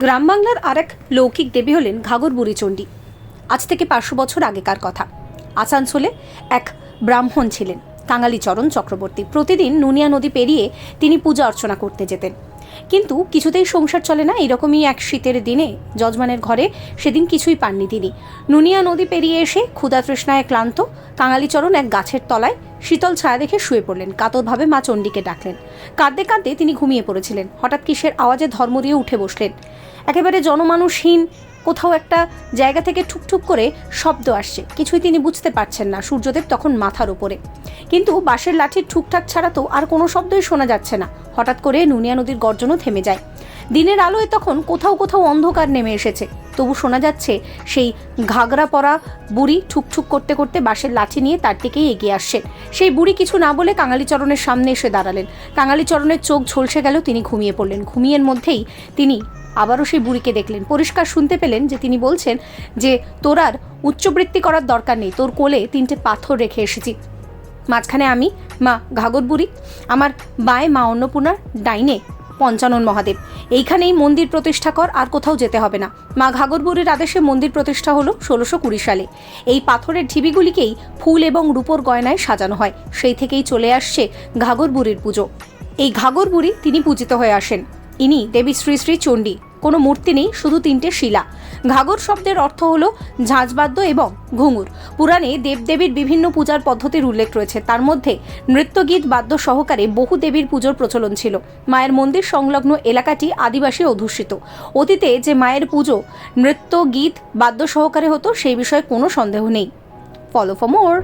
গ্রাম বাংলার আর এক লৌকিক দেবী হলেন ঘাগর বুড়ি চণ্ডী আজ থেকে পাঁচশো বছর আগেকার কথা। আসানসোলে এক ব্রাহ্মণ ছিলেন কাঙালিচরণ চক্রবর্তী। প্রতিদিন নুনিয়া নদী পেরিয়ে তিনি পূজা অর্চনা করতে যেতেন। কিন্তু কিছুতেই সংসার চলে না, এরকমই এক শীতের দিনে যজমানের ঘরে সেদিন কিছুই পাননি তিনি। নুনিয়া নদী পেরিয়ে এসে ক্ষুধা তৃষ্ণায় ক্লান্ত কাঙালিচরণ এক গাছের তলায় শীতল ছায়া দেখে শুয়ে পড়লেন। কাতরভাবে মা চণ্ডীকে ডাকলেন। কাঁদতে কাঁদতে তিনি ঘুমিয়ে পড়েছিলেন। হঠাৎ কিসের আওয়াজে ধর্ম দিয়ে উঠে বসলেন। একেবারে জনমানুষহীন কোথাও একটা জায়গা থেকে ঠুকঠুক করে শব্দ আসছে। কিছুই তিনি বুঝতে পারছেন না সূর্যদেব তখন মাথার ওপরে কিন্তু বাঁশের লাঠির ঠুকঠাক ছাড়া তো আর কোনো শব্দই শোনা যাচ্ছে না। হঠাৎ করে নুনিয়া নদীর গর্জনও থেমে যায়। দিনের আলোয় তখন কোথাও কোথাও অন্ধকার নেমে এসেছে। তবু শোনা যাচ্ছে, সেই ঘাগরা পরা বুড়ি ঠুকঠুক করতে করতে বাঁশের লাঠি নিয়ে তার দিকেই এগিয়ে আসছেন। সেই বুড়ি কিছু না বলে কাঙালিচরণের সামনে এসে দাঁড়ালেন। কাঙালিচরণের চোখ ঝলসে গেল, তিনি ঘুমিয়ে পড়লেন। ঘুমিয়ের মধ্যেই তিনি আবারও সেই বুড়িকে দেখলেন। পরিষ্কার শুনতে পেলেন যে তিনি বলছেন যে, তোর আর উচ্চবৃত্তি করার দরকার নেই, তোর কোলে তিনটে পাথর রেখে এসেছি। মাঝখানে আমি, মা ঘাগর বুড়ি, আমার বায়ে মা অন্নপূর্ণার ডাইনে পঞ্চানন মহাদেব। এইখানেই মন্দির প্রতিষ্ঠা কর, আর কোথাও যেতে হবে না। মা ঘাগরবুরের আদেশে মন্দির প্রতিষ্ঠা হলো ষোলোশো কুড়ি সালে। এই পাথরের ঢিবিগুলিকেই ফুল এবং রূপোর গয়নায় সাজানো হয়। সেই থেকেই চলে আসছে ঘাগরবুরির পুজো। এই ঘাগরবুরি তিনি পূজিত হয়ে আসেন। ইনি দেবী শ্রী শ্রী চণ্ডী। কোনো মূর্তি নেই, শুধু তিনটে শিলা। ঘাগর শব্দের অর্থ হলো ঝাঁঝবাদ্য এবং ঘুঙুর। পুরাণে দেবদেবীর বিভিন্ন পূজার পদ্ধতির উল্লেখ রয়েছে। তার মধ্যে নৃত্যগীত বাদ্য সহকারে বহু দেবীর পুজোর প্রচলন ছিল। মায়ের মন্দির সংলগ্ন এলাকাটি আদিবাসী অধ্যুষিত। অতীতে যে মায়ের পুজো নৃত্য গীত বাদ্য সহকারে হতো, সেই বিষয়ে কোনো সন্দেহ নেই। Follow for more